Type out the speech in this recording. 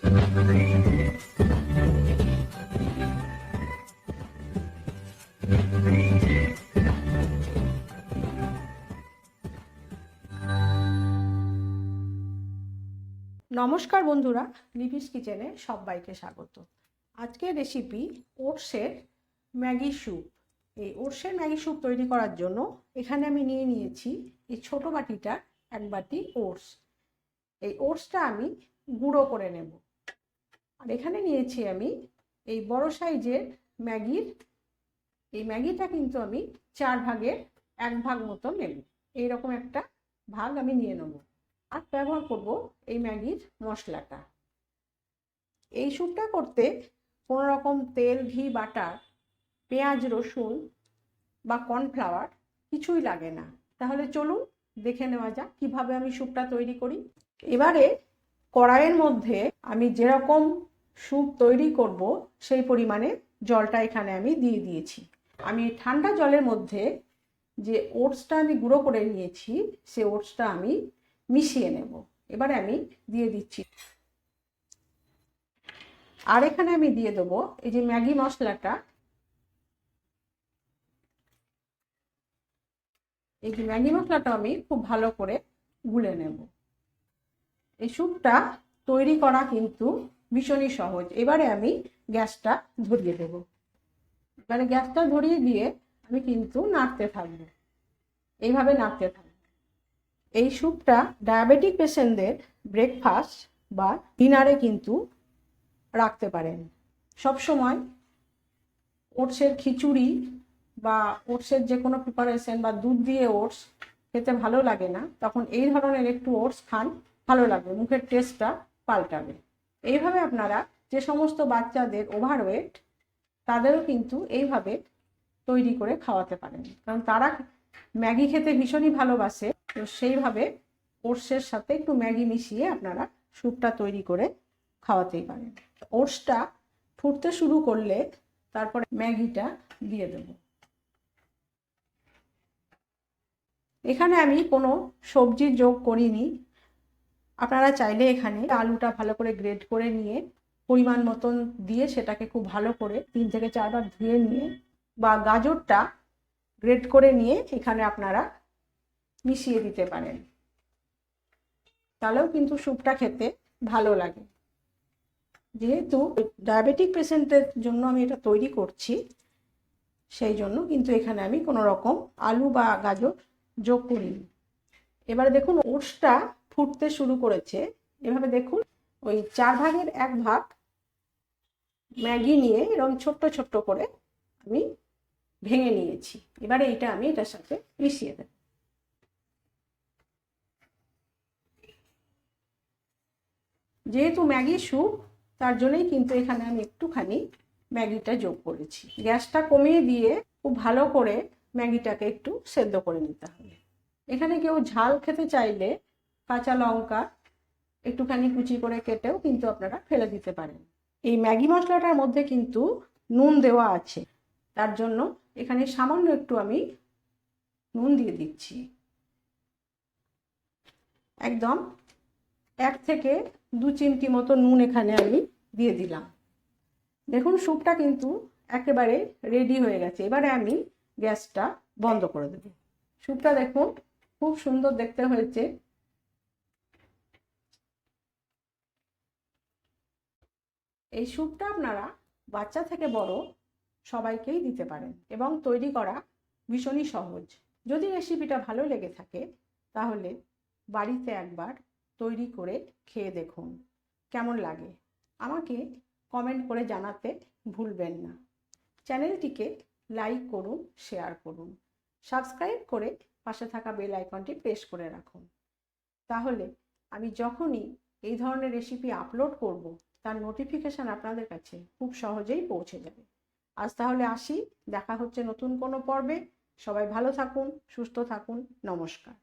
নমস্কার বন্ধুরা লিপিস কিচেনে সবাইকে স্বাগত। আজকের রেসিপি ওটসের ম্যাগি স্যুপ। এই ওটসের ম্যাগি স্যুপ তৈরি করার জন্য এখানে আমি নিয়ে নিয়েছি এই ছোট বাটিটা এক বাটি ওটস। এই ওটসটা আমি গুঁড়ো করে নেব। আর এখানে নিয়েছি আমি এই বড় সাইজের ম্যাগির, এই ম্যাগিটা কিন্তু আমি চার ভাগের এক ভাগ মতো নেব। এইরকম একটা ভাগ আমি নিয়ে নেব। আর ব্যবহার করব এই ম্যাগির মশলাটা। এই স্যুপটা করতে কোনো রকম তেল, ঘি, বাটার, পেঁয়াজ, রসুন বা কর্নফ্লাওয়ার কিছুই লাগে না। তাহলে চলুন দেখে নেওয়া যাক কীভাবে আমি স্যুপটা তৈরি করি। এবারে কড়াইয়ের মধ্যে আমি যেরকম স্যুপ তৈরি করব, সেই পরিমাণে জলটা এখানে আমি দিয়ে দিয়েছি। আমি ঠান্ডা জলের মধ্যে যে ওটসটা আমি গুঁড়ো করে নিয়েছি, সে ওটসটা আমি মিশিয়ে নেব। এবারে আমি দিয়ে দিচ্ছি। আর এখানে আমি দিয়ে দেবো এই যে ম্যাগি মশলাটা। এই যে ম্যাগি মশলাটা আমি খুব ভালো করে গুলে নেব। এই স্যুপটা তৈরি করা কিন্তু ভীষণই সহজ। এবারে আমি গ্যাসটা ধরিয়ে দেব। এবারে গ্যাসটা ধরিয়ে দিয়ে আমি কিন্তু নাড়তে থাকব। এইভাবে নাড়তে থাকব। এই স্যুপটা ডায়াবেটিক পেশেন্টদের ব্রেকফাস্ট বা ডিনারে কিন্তু রাখতে পারেন। সব সময় ওটসের খিচুড়ি বা ওটসের যে কোনো প্রিপারেশন বা দুধ দিয়ে ওটস খেতে ভালো লাগে না, তখন এই ধরনের একটু ওটস খান, ভালো লাগবে। মুখের টেস্টটা পাল্টাবে। এইভাবে আপনারা যে সমস্ত বাচ্চাদের ওভারওয়েট তাদেরও কিন্তু এইভাবে তৈরি করে খাওয়াতে পারেন। কারণ তারা ম্যাগি খেতে ভীষণই ভালোবাসে, তো সেইভাবে ওটসের সাথে একটু ম্যাগি মিশিয়ে আপনারা স্যুপটা তৈরি করে খাওয়াতেই পারেন। ওটসটা ফুটতে শুরু করলে তারপরে ম্যাগিটা দিয়ে দেব। এখানে আমি কোনো সবজি যোগ করিনি আপনারা চাইলে এখানে আলুটা ভালো করে গ্রেড করে নিয়ে পরিমাণ মতন দিয়ে সেটাকে খুব ভালো করে তিন থেকে চারবার ধুয়ে নিয়ে বা গাজরটা গ্রেড করে নিয়ে এখানে আপনারা মিশিয়ে দিতে পারেন। তাহলেও কিন্তু স্যুপটা খেতে ভালো লাগে। যেহেতু ডায়াবেটিক পেশেন্টের জন্য আমি এটা তৈরি করছি, সেই জন্য কিন্তু এখানে আমি কোনো রকম আলু বা গাজর যোগ করিনি। এবারে দেখুন, ওটসটা ফুটতে শুরু করেছে। এভাবে দেখুন, ওই চার ভাগের এক ভাগ ম্যাগি নিয়ে এরকম ছোট্ট ছোট্ট করে আমি ভেঙে নিয়েছি। এবারে এটা আমি এটার সাথে মিশিয়ে দেব। যেহেতু ম্যাগি স্যুপ, তার জন্যই কিন্তু এখানে আমি একটুখানি ম্যাগিটা যোগ করেছি। গ্যাসটা কমিয়ে দিয়ে খুব ভালো করে ম্যাগিটাকে একটু সেদ্ধ করে নিতে হবে। এখানে কেউ ঝাল খেতে চাইলে কাঁচা লঙ্কা একটুখানি কুচি করে কেটেও কিন্তু আপনারা ফেলে দিতে পারেন। এই ম্যাগি মশলাটার মধ্যে কিন্তু নুন দেওয়া আছে। তার জন্য এখানে সামান্য একটু আমি নুন দিয়ে দিচ্ছি। একদম এক থেকে দু চিমটি মতো নুন এখানে আমি দিয়ে দিলাম। দেখুন, স্যুপটা কিন্তু একেবারে রেডি হয়ে গেছে। এবারে আমি গ্যাসটা বন্ধ করে দেব। স্যুপটা দেখুন, খুব সুন্দর দেখতে হয়েছে। এই স্যুপটা আপনারা বাচ্চা থেকে বড় সবাইকেই দিতে পারেন এবং তৈরি করা ভীষণই সহজ। যদি রেসিপিটা ভালো লেগে থাকে, তাহলে বাড়িতে একবার তৈরি করে খেয়ে দেখুন। কেমন লাগে? আমাকে কমেন্ট করে জানাতে ভুলবেন না। চ্যানেলটিকে লাইক করুন শেয়ার করুন। সাবস্ক্রাইব করে পাশে থাকা বেল আইকনটি প্রেস করে রাখুন। তাহলে আমি যখনই এই ধরনের রেসিপি আপলোড করব তার নোটিফিকেশান আপনাদের কাছে খুব সহজেই পৌঁছে যাবে। আজ তাহলে আসি, দেখা হচ্ছে নতুন কোনো পর্বে। সবাই ভালো থাকুন, সুস্থ থাকুন, নমস্কার।